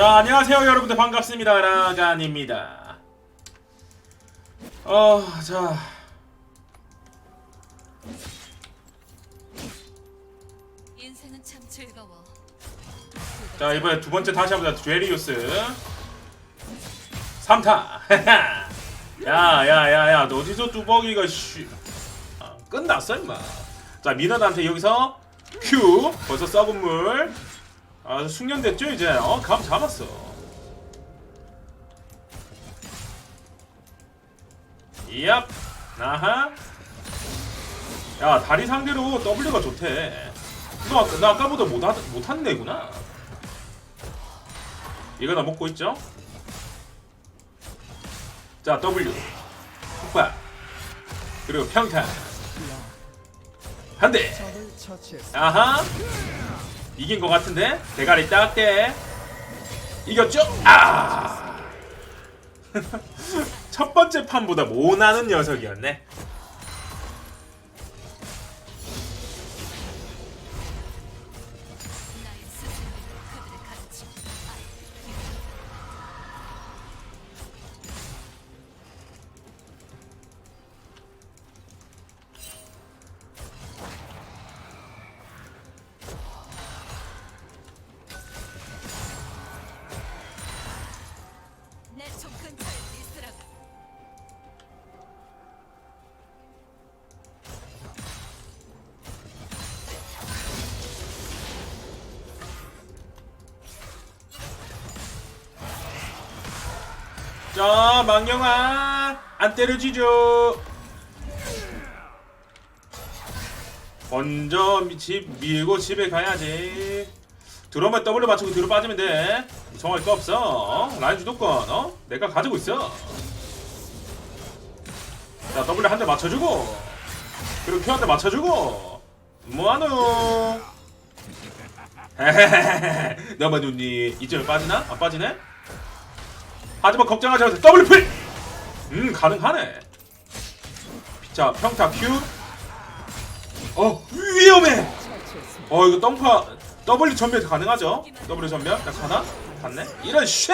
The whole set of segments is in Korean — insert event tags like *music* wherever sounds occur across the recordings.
자 안녕하세요 여러분들. 반갑습니다. 라간입니다. 어자. 인생은 참 즐거워. 자 이번에 두 번째 다시 한번 드레리우스. 3타. 야야야야 너 어디서 뚜벅이가 씨. 아, 끝났어 임마. 자 미나한테 여기서 Q 벌써 썩은 물 아 숙련됐죠 이제? 어감 잡았어. 이얍 나하. 야 다리 상대로 W가 좋대. 너 나 아까보다 못하, 못한 애구나. 이거 다 먹고 있죠? 자 W. 폭발. 그리고 평탄. 한대. 아하 이긴 것 같은데 대가리 딱대 이겼죠? 아! *laughs* 첫 번째 판보다 못나는 녀석이었네 자 망령아 안 때려지죠 먼저 미- 집 밀고 집에 가야지 들어오면 W 맞추고 뒤로 빠지면 돼 정할 거 없어 어? 라인 주도권 어? 내가 가지고 있어 자 W 한 대 맞춰주고 그리고 Q 한 대 맞춰주고 뭐하노 헤헤헤헤 너만 눈이 이쯤에 빠지나? 안 빠지네? 하지만 걱정하지 마세요. 더블 풀! 음, 가능하네. 자, 평타 Q. 어, 위험해! 어, 이거 덩파, W 전멸 가능하죠? W 전멸? 나 가나? 갔네? 이런 쉣!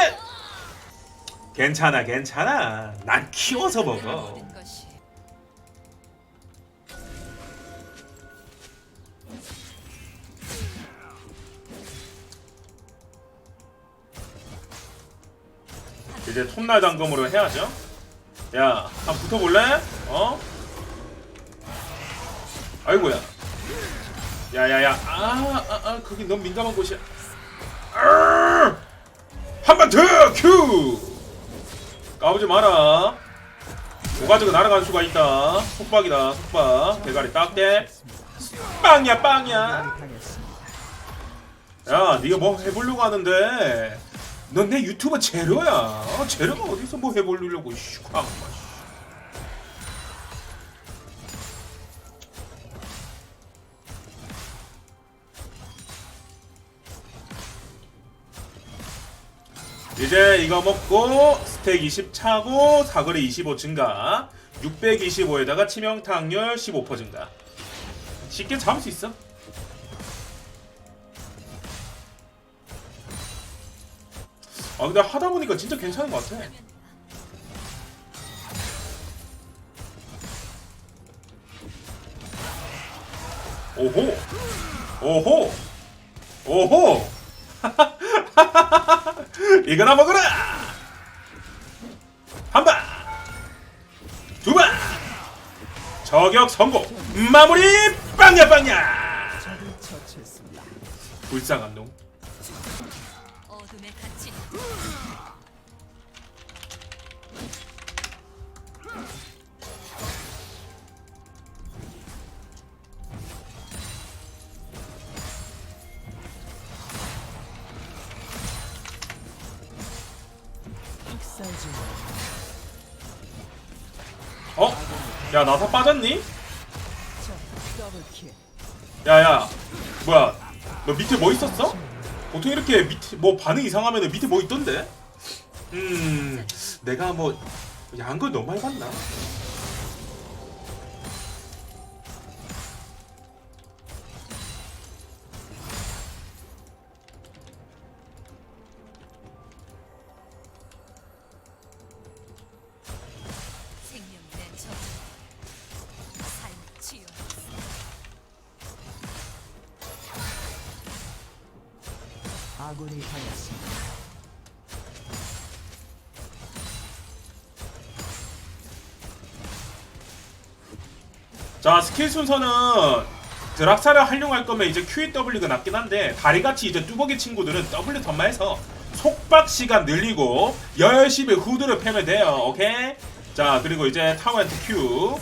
괜찮아, 괜찮아. 난 키워서 먹어. 이 이제 톱날 당검으로 해야죠. 야, 한번 붙어볼래? 어? 아이고야. 야야야. 아, 아, 아, 거기 너무 민감한 곳이야. 한 번 더! 큐! 까부지 마라. 오가지고 날아갈 수가 있다. 속박이다, 속박. 대가리 딱 대. 빵이야, 빵이야. 당했습니다. 야, 네가 뭐 해보려고 하는데 넌 내 유튜버 제로야. 어, 제로가 어디서 뭐 해보려고 씨, 광. 이제 이거 먹고 스택 20 차고 사거리 25 증가 625에다가 치명타확률 15% 증가 쉽게 잡을 수 있어 아 근데 하다 보니까 진짜 괜찮은 것 같아. 오호, 오호, 오호. *laughs* 이거나 먹어라. 한 방, 두 방. 저격 성공. 마무리 빵야 빵야. 불쌍한 놈. 야 나사 빠졌니? 야야 뭐야 너 밑에 뭐 있었어? 보통 이렇게 밑에 뭐 반응 이상하면 밑에 뭐 있던데? 음 내가 뭐 야한 걸 너무 많이 봤나? 아군이 당했습니다. 자 스킬 순서는 드락사를 활용할 거면 이제 QEW가 낫긴 한데 다리같이 이제 뚜벅이 친구들은 W 덤마에서 속박 시간 늘리고 열심히 후드를 패면 돼요 오케이? 자 그리고 이제 타워엔트 Q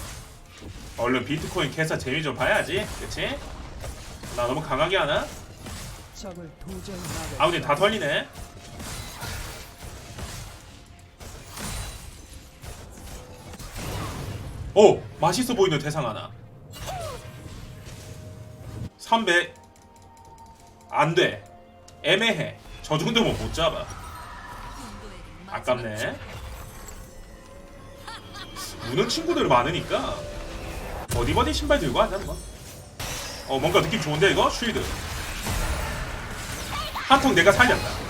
얼른 비트코인 캐서 재미 좀 봐야지 그치? 나 너무 강하게 하나? 적을 도저히 막을 아우니 다 털리네. 오! 맛있어 보이는 대상 하나. 300 안 돼. 애매해. 저 정도면 못 잡아. 아깝네. 우는 친구들 많으니까. 버디버디 신발 들고 하자 한번 어 뭔가 느낌 좋은데 이거? 쉴드 한통 내가 살렸다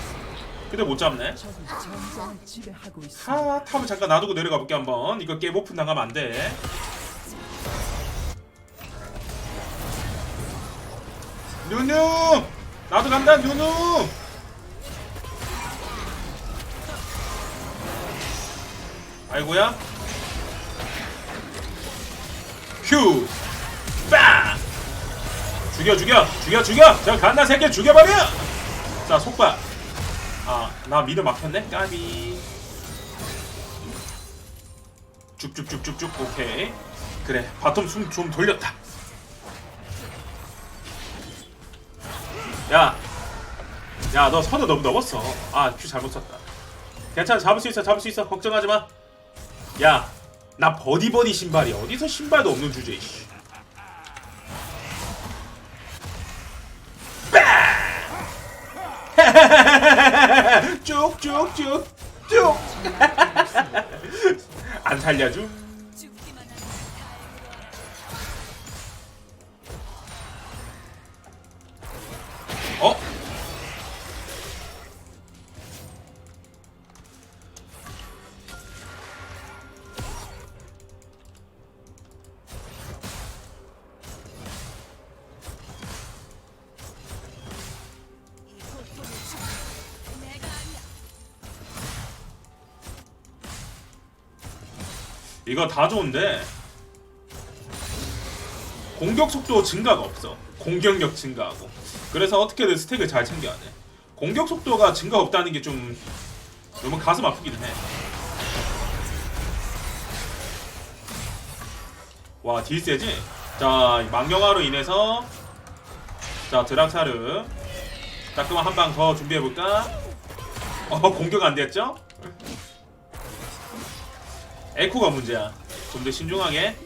근데 못 잡네. 하 탑을 잠깐 놔두고 내려가 볼게 한번. 이거 게임 오픈 나가면 안돼. 누누! 나도 간다 누누! 아이고야. 큐 빵! 죽여 죽여 죽여 죽여! 저 간다 새끼 죽여버려 자 속박 아나 미드 막혔네 까비 쭉쭉쭉쭉쭉 오케이 그래 바텀 숨 좀 돌렸다 야 야, 너 선을 너무 넘었어. 아, 큐 잘못 썼다. 괜찮아, 잡을 수 있어, 잡을 수 있어. 걱정하지 마. 야, 나 버디버디 신발이 어디서 신발도 없는 주제에. 씨. 쭉쭉쭉 쭉. *laughs* 안 살려줘? 이거 다 좋은데 공격 속도 증가가 없어. 공격력 증가하고. 그래서 어떻게든 스택을 잘 챙겨야 돼. 공격 속도가 증가 없다는 게 좀 너무 가슴 아프기는 해. 와, 딜 세지? 자, 이 망령화로 인해서 자, 드락사르 따끔한 한 방 더 준비해 볼까? 어, 공격 안 됐죠? 에코가 문제야. 좀 더 신중하게.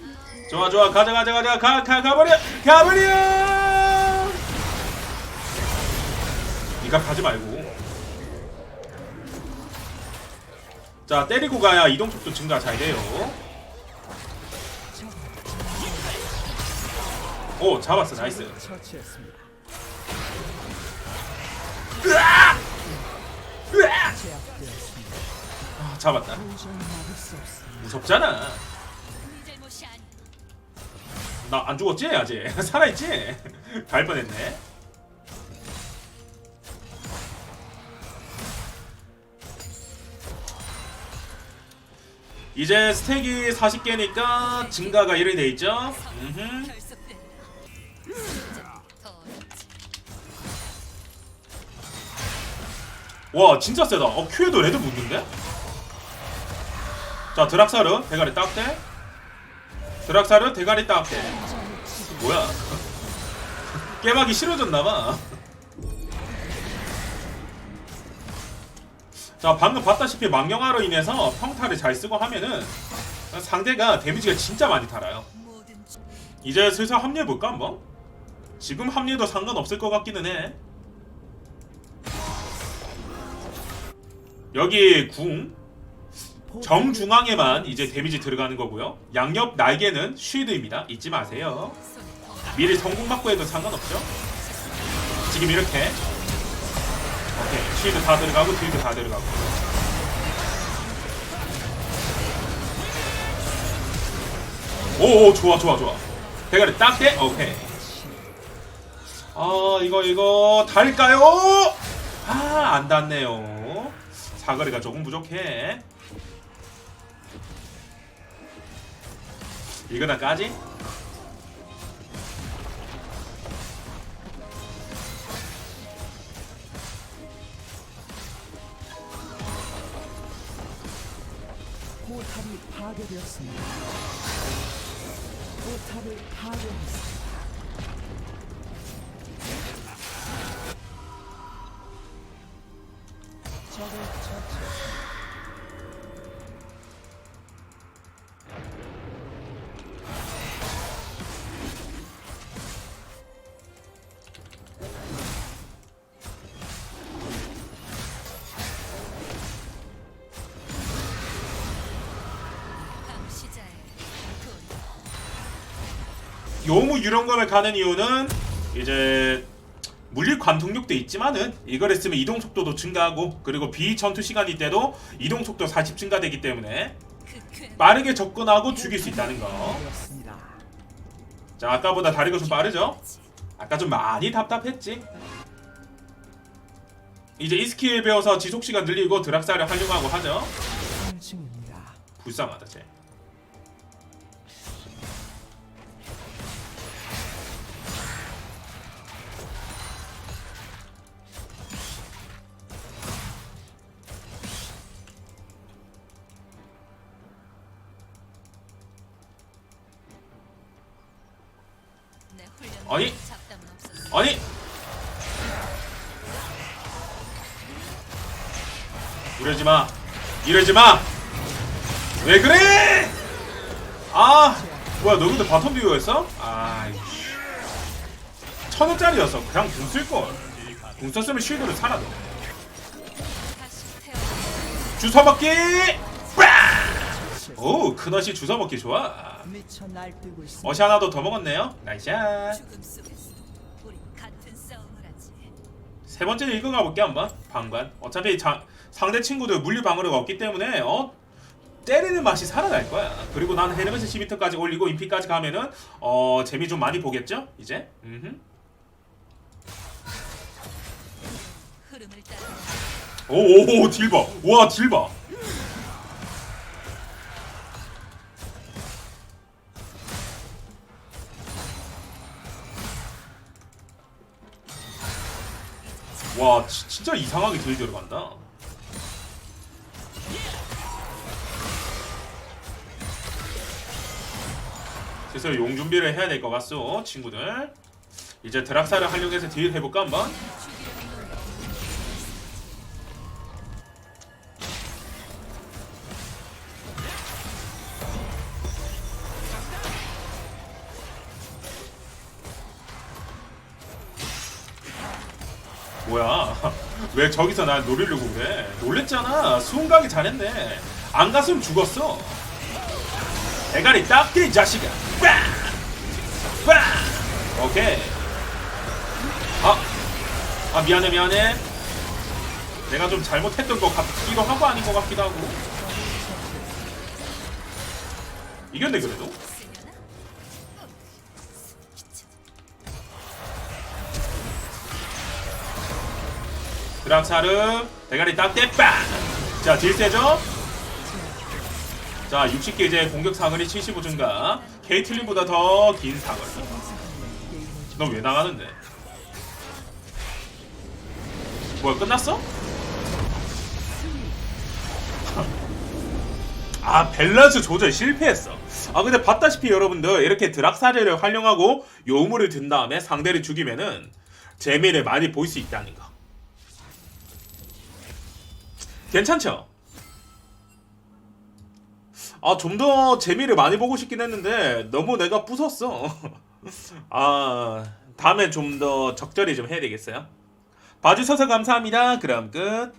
좋아 좋아 가자 가자 가자 가 가 가버려 가버려. 네가 가지 말고. 자 때리고 가야 이동 속도 증가 잘 돼요. 오 잡았어 나이스. 으아! 으아! 아, 잡았다. 무섭잖아. 나 안 죽었지 아직 *laughs* 살아있지? 갈 뻔했네. 이제 스택이 40개니까 증가가 1이 돼 있죠? 음흠. 와 진짜 세다. 어 큐에도 레드 묻는데? 자 드락사르 대가리 딱대. 드락사르 대가리 딱대. 뭐야? *laughs* 깨박이 싫어졌나봐. 자 방금 봤다시피 망령화로 인해서 평타를 잘 쓰고 하면은 상대가 데미지가 진짜 많이 달아요. 이제 슬슬 합류해볼까 한번? 지금 합류해도 상관없을 것 같기는 해 여기 궁 정중앙에만 이제 데미지 들어가는 거고요. 양옆 날개는 쉴드입니다. 잊지 마세요. 미리 성공 맞고 해도 상관없죠? 지금 이렇게. 오케이. 쉴드 다 들어가고 딜드 다 들어가고. 오오 좋아 좋아 좋아. 대가리 딱대? 오케이. 아 이거 이거 달까요? 아, 안 닿네요. 사거리가 조금 부족해. 이거나 까지? 포탑이 파괴되었습니다. 포탑을 파괴했습니다. 돈 요무 유령검에 가는 이유는 이제 물리 관통력도 있지만은 이걸 했으면 이동 속도도 증가하고 그리고 비전투 시간이 때도 이동 속도 40 증가되기 때문에 빠르게 접근하고 죽일 수 있다는 거. 자 아까보다 다리가 좀 빠르죠? 아까 좀 많이 답답했지. 이제 이 스킬 배워서 지속 시간 늘리고 드락사를 활용하고 하죠. 불쌍하다 쟤. 아니. 아니. 이러지 마. 이러지 마왜 그래? 아 뭐야 너 근데 바텀 듀오였어? 아이씨. 천 원짜리였어 그냥 궁 쓸걸. 궁 썼으면 쉴드를 태어나 주워먹기! 오 큰어시 주워먹기 좋아 미쳐 날뛰고 있습니다. 어시 하나 더더 먹었네요. 나이샷. 죽음 속에서 우리 같은 싸움을 하지. 세 번째는 이거 가볼게 한번. 방관. 어차피 자, 상대 친구들 물리 방어력 없기 때문에 어? 때리는 맛이 살아날 거야. 그리고 난 헤르메스 12터까지 올리고 인피까지 가면은 어 재미 좀 많이 보겠죠? 이제? 음흠. 흐름을 따라. 오오오 딜봐. 와 딜봐 와 지- 진짜 이상하게 딜 들어간다. 슬슬 용 준비를 해야 될 것 같소 친구들. 이제 드락사를 활용해서 딜 해볼까 한번 왜 저기서 날 노리려고 그래? 놀랬잖아. 수은각이 잘했네. 안 갔으면 죽었어. 대가리 이 자식아. 빵! 빵! 오케이. 아, 아 미안해 미안해. 내가 좀 잘못했던 것 같기도 하고 아닌 것 같기도 하고. 이겼네 그래도. 드락사르 대가리 딱대 빵! 자 딜세죠? 자 60개 이제 공격 사거리 75 증가 케이틀린보다 더 긴 사거리 너 왜 나가는데? 뭐야 끝났어? 아 밸런스 조절 실패했어 아 근데 봤다시피 여러분들 이렇게 드락사르를 활용하고 요무를 든 다음에 상대를 죽이면은 재미를 많이 볼 수 있다는 거 괜찮죠? 아, 좀 더 재미를 많이 보고 싶긴 했는데 너무 내가 부쉈어. *laughs* 아, 다음에 좀 더 적절히 좀 해야 되겠어요. 봐주셔서 감사합니다. 그럼 끝.